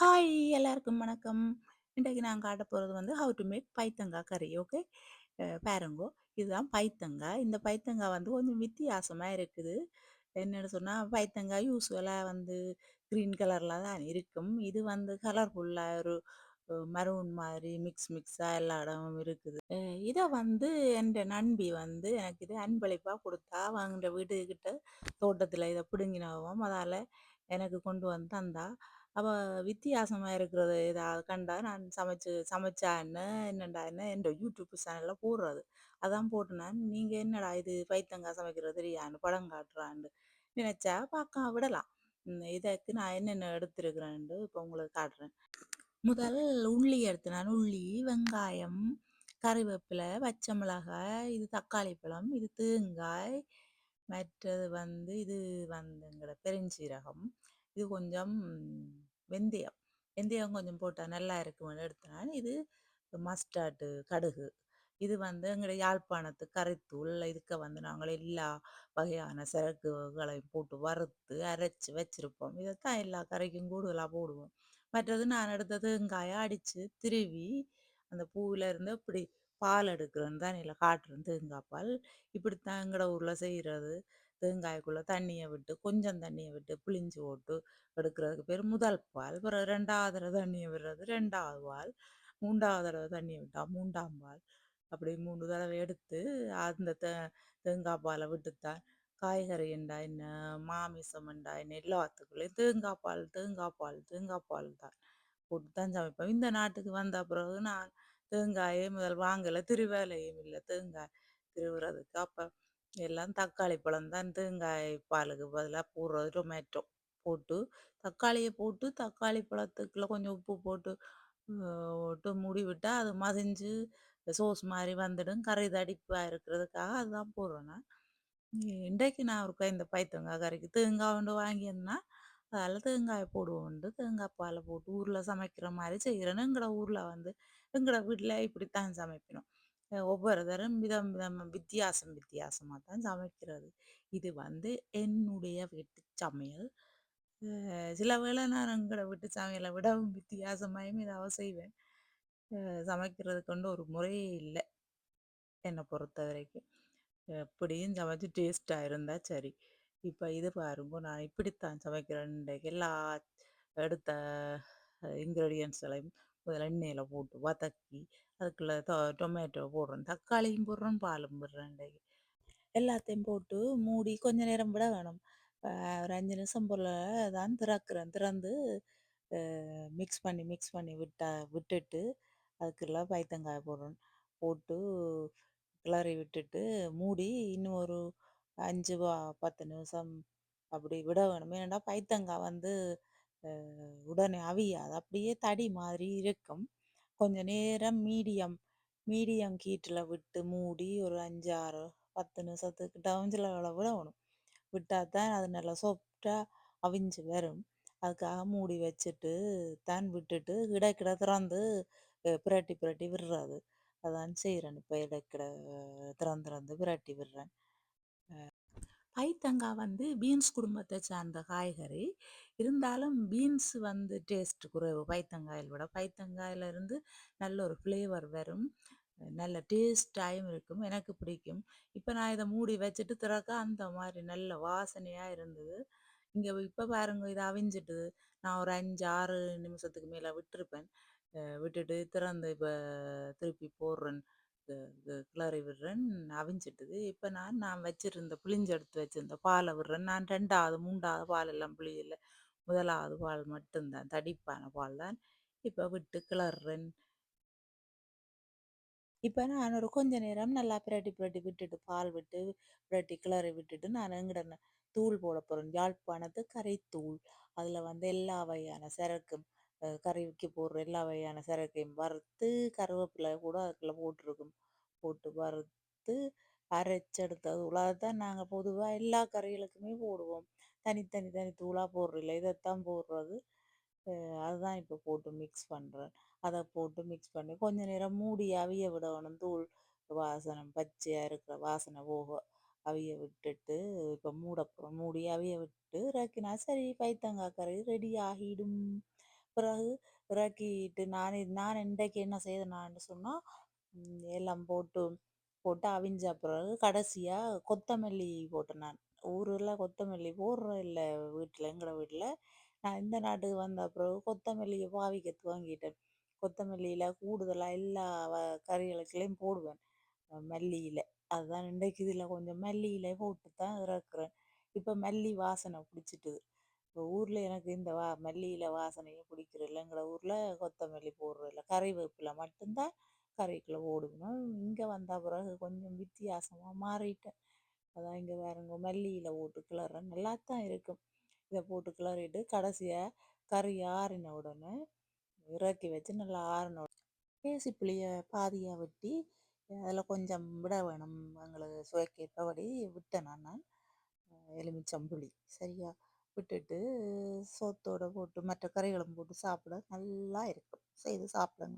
Hi எல்லாருக்கும் வணக்கம். இன்றைக்கு நான் காட்ட போகிறது வந்து ஹவு டு மேக் பைத்தங்காய் கறி. ஓகே. பேருங்கோ பாருங்கோ. இதுதான் பைத்தங்காய் இந்த பைத்தங்காய் வந்து கொஞ்சம் வித்தியாசமாக இருக்குது. என்னென்னு சொன்னால் பைத்தங்காய் யூஸ்வலாக வந்து கிரீன் கலரில் தான் இருக்கும். இது வந்து கலர்ஃபுல்லாக ஒரு மரூன் மாதிரி மிக்ஸ் மிக்ஸாக எல்லா இடமும் இருக்குது. இதை வந்து என்ட நண்பி வந்து எனக்கு இது அன்பளிப்பாக கொடுத்தா அவங்க வீட்டுக்கிட்ட தோட்டத்தில் இதை பிடுங்கினவும் அதால் எனக்கு கொண்டு வந்து தந்தா. அப்போ வித்தியாசமாக இருக்கிறது ஏதாவது கண்டா நான் சமைச்சு சமைச்சா என்ன என்னடா என்ன என் யூடியூப் சேனலில் போடுறது. அதான் போட்டு நான் நீங்கள் என்னடா இது பைத்தங்காய் சமைக்கிறது தெரியான்னு படம் காட்டுறான்னு நினச்சா பார்க்க விடலாம். இதற்கு நான் என்னென்ன எடுத்துருக்குறேன்ட்டு இப்போ உங்களுக்கு காட்டுறேன். முதல் உள்ளி எடுத்து நான் உள்ளி வெங்காயம் கறிவேப்பிலை பச்சை மிளகாய் இது தக்காளி பழம் இது தேங்காய் மற்றது வந்து இது வந்துங்கிற பெருஞ்சீரகம். இது கொஞ்சம் வெந்தயம். வெந்தயம் கொஞ்சம் போட்டால் நல்லா இருக்கும்னு எடுத்தேன் இது மஸ்டார்டு கடுகு. இது வந்து எங்களுடைய யாழ்ப்பாணத்து கறித்தூள் இதுக்க வந்து நாங்கள் எல்லா வகையான சரக்குகளையும் போட்டு வறுத்து அரைச்சி வச்சுருப்போம். இதைத்தான் எல்லா கரைக்கும் கூடுதலாக போடுவோம். மற்றது நான் எடுத்த தேங்காயை அடித்து திருவி அந்த பூவில் இருந்து இப்படி பால் எடுக்கிறேன்னு தான் இல்லை காட்டுறது தேங்காய் பால். இப்படித்தான் எங்களோட ஊரில் செய்கிறது தேங்காய்க்குள்ளே தண்ணியை விட்டு கொஞ்சம் தண்ணியை விட்டு பிழிஞ்சு போட்டு எடுக்கிறதுக்கு பேர் முதல் பால். பிறகு ரெண்டாவது தடவை தண்ணியை விடுறது ரெண்டாவது பால். மூன்றாவது தடவை தண்ணியை விட்டால் மூன்றாம் பால். அப்படி மூணு தடவை எடுத்து அந்த தே தேங்காய் பாலை விட்டுத்தான் காய்கறி என்றா என்ன மாமிசம் என்றா என்ன எல்லாத்துக்குள்ளேயும் தேங்காய் பால் தேங்காய் பால் தேங்காய் பால் தான் போட்டு தான் சமைப்போம். இந்த நாட்டுக்கு வந்த பிறகு நான் தேங்காயே முதல் வாங்கலை திருவேலையும் இல்லை தேங்காய் திருவுறதுக்கு. அப்போ எல்லாம் தக்காளி பழம் தான் தேங்காய் பாலுக்கு பதிலாக போடுறது. டொமேட்டோ போட்டு தக்காளியை போட்டு தக்காளி பழத்துக்குள்ள கொஞ்சம் உப்பு போட்டு போட்டு மூடி விட்டால் அது மதிஞ்சு சோஸ் மாதிரி வந்துடும். கறி தடிப்பாக இருக்கிறதுக்காக அதுதான் போடுறேன் நான். இன்றைக்கு நான் ஒருக்கா இந்த பைத்தங்காய் கறிக்கு தேங்காய் ஒன்று வாங்கியிருந்தா அதில் தேங்காயை போடுவோண்டு தேங்காய் பாலை போட்டு ஊரில் சமைக்கிற மாதிரி செய்கிறேன்னு எங்களோட ஊரில் வந்து எங்களோட வீட்டில் இப்படித்தான் சமைக்கணும் ஒவ்வொரு விதம் விதம் வித்தியாசம் வித்தியாசமாக தான் சமைக்கிறது. இது வந்து என்னுடைய வீட்டு சமையல். சில வேளை நான் எங்களோட வீட்டு சமையலை விடவும் வித்தியாசமாயும் இதாக செய்வேன். சமைக்கிறது கொண்டு ஒரு முறையே இல்லை என்னை பொறுத்த வரைக்கும். எப்படியும் சமைச்சு டேஸ்ட்டாக இருந்தால் சரி. இப்போ இது பாருங்க நான் இப்படித்தான் சமைக்கிறேன். எல்லா எடுத்த இன்க்ரீடியன்ஸ்களையும் முதல்ல எண்ணெயில் போட்டு வதக்கி அதுக்குள்ளே தொ டொமேட்டோ போடுறேன் தக்காளியும் போடுறேன் பாலும் போடுறேன் எல்லாத்தையும் போட்டு மூடி கொஞ்ச நேரம் விட வேணும். ஒரு அஞ்சு நிமிஷம் போல் தான் திறக்கிறேன். திறந்து மிக்ஸ் பண்ணி மிக்ஸ் பண்ணி விட்டா விட்டுட்டு அதுக்குள்ள பைத்தங்காய் போடுறோம் போட்டு கிளறி விட்டுட்டு மூடி இன்னும் ஒரு அஞ்சு பத்து நிமிஷம் அப்படி விட வேணும். ஏன்னா பைத்தங்காய் வந்து உடனே அவியாது அப்படியே தடி மாதிரி இருக்கும். கொஞ்சம் நேரம் மீடியம் மீடியம் கீட்டில் விட்டு மூடி ஒரு அஞ்சு ஆறு பத்து நிமிஷத்துக்கு விளவு ஆகணும் விட்டால் தான் அது நல்லா சாஃப்டாக அவிஞ்சு வரும். அதுக்காக மூடி வச்சுட்டு தான் விட்டுட்டு இடைக்கிட திறந்து பிரட்டி பிரட்டி விடுறது. அதான் செய்கிறேன் இப்போ இடைக்கிட திறந்து திறந்து புரட்டி விடுறேன். பைத்தங்காய் வந்து பீன்ஸ் குடும்பத்தை சார்ந்த காய்கறி. இருந்தாலும் பீன்ஸ் வந்து டேஸ்ட் குறைவு. பைத்தங்காயில் விட பைத்தங்காயிலிருந்து நல்ல ஒரு ஃப்ளேவர் வரும். நல்ல டேஸ்டாயும் இருக்கும். எனக்கு பிடிக்கும். இப்போ நான் இதை மூடி வச்சுட்டு திறக்க அந்த மாதிரி நல்ல வாசனையாக இருந்தது. இங்கே இப்போ பாருங்க இதை அவிஞ்சிட்டு நான் ஒரு அஞ்சு ஆறு நிமிஷத்துக்கு மேலே விட்டுருப்பேன். விட்டுட்டு திறந்து இப்போ திருப்பி போடுறேன். கிளறி விடுறேன் அவிஞ்சிட்டுது. இப்போ நான் நான் வச்சிருந்த புளிஞ்சு எடுத்து வச்சிருந்த பாலை விடுறேன். நான் ரெண்டாவது மூன்றாவது பால் எல்லாம் புளியில். முதலாவது பால் மட்டும்தான் தடிப்பான பால் தான். இப்போ விட்டு கிளறேன். இப்போ நான் ஒரு கொஞ்ச நேரம் நல்லா பிரட்டி பிரட்டி விட்டுட்டு பால் விட்டு பிரட்டி கிளறி விட்டுட்டு நான் எங்கிட்ட தூள் போட போகிறேன் யாழ்ப்பாணத்து கரைத்தூள். அதில் வந்து எல்லா வகையான சரக்கும் கறிக்கு போடுற எல்லா வகையான சரக்கையும் வறுத்து கருவேப்பிலை கூட அதுக்குள்ளே போட்டிருக்கும் போட்டு வறுத்து அரைச்செடுத்தது அதை தான் நாங்கள் பொதுவாக எல்லா கறிகளுக்குமே போடுவோம். தனித்தனி தனி தூளாக போடுறதில்ல. இதைத்தான் போடுறது. அதுதான் இப்போ போட்டு மிக்ஸ் பண்ணுறேன் அதை போட்டு மிக்ஸ் பண்ணி கொஞ்ச நேரம் மூடி அவிய விடணும். தூள் வாசனை பச்சையாக இருக்கிற வாசனை போக அவிய விட்டுட்டு இப்போ மூடப்போ மூடி அவிய விட்டு இறக்கினா சரி பைத்தங்காய் கறி ரெடி ஆகிடும். பிறகு இறக்கிட்டு நான் நான் இன்றைக்கு என்ன செய்தேனான்னு சொன்னால் எல்லாம் போட்டு போட்டு அவிஞ்ச பிறகு கடைசியாக கொத்தமல்லி போட்டேன் நான். ஊரில் கொத்தமல்லி போடுறோம் இல்லை வீட்டில் எங்களோட வீட்டில் நான் இந்த நாட்டுக்கு வந்த பிறகு கொத்தமல்லியை பாவிக்க துவங்கிட்டேன் கொத்தமல்லியில் கூடுதலாக எல்லா வ- கறிகளுக்குலேயும் போடுவேன். மல்லியில். அதுதான் இன்றைக்கு இதில் கொஞ்சம் மல்லியில் போட்டு தான் இறக்குறேன். இப்போ மல்லி வாசனை பிடிச்சிட்டுது. இப்போ ஊரில் எனக்கு இந்த வா மல்லியில வாசனையே பிடிக்கிறதில்ல எங்களோட ஊரில் கொத்தமல்லி போடுறதில்ல. கறிவேப்பிலை மட்டும்தான் கறிக்குள்ளே போடுவோம் இங்கே வந்த பிறகு கொஞ்சம் வித்தியாசமாக மாறிட்டேன். அதான் இங்கே வேறுங்க மல்லியில் போட்டு கிளற நல்லா தான் இருக்கும். இதை போட்டு கிளறிட்டு கடைசியாக கறி ஆறின உடனே இறக்கி வச்சு நல்லா ஆறின உடனே பேசி புளியை பாதியாக வெட்டி அதில் கொஞ்சம் விட வேணும். எங்களுக்கு சுவைக்கேற்றபடி விட்டேன் நான். எலுமிச்சம்புளி. சரியா? விட்டுட்டு சோத்தோடு போட்டு மற்ற கறிகளும் போட்டு சாப்பிட நல்லா இருக்கும். செய்து சாப்பிடுங்க.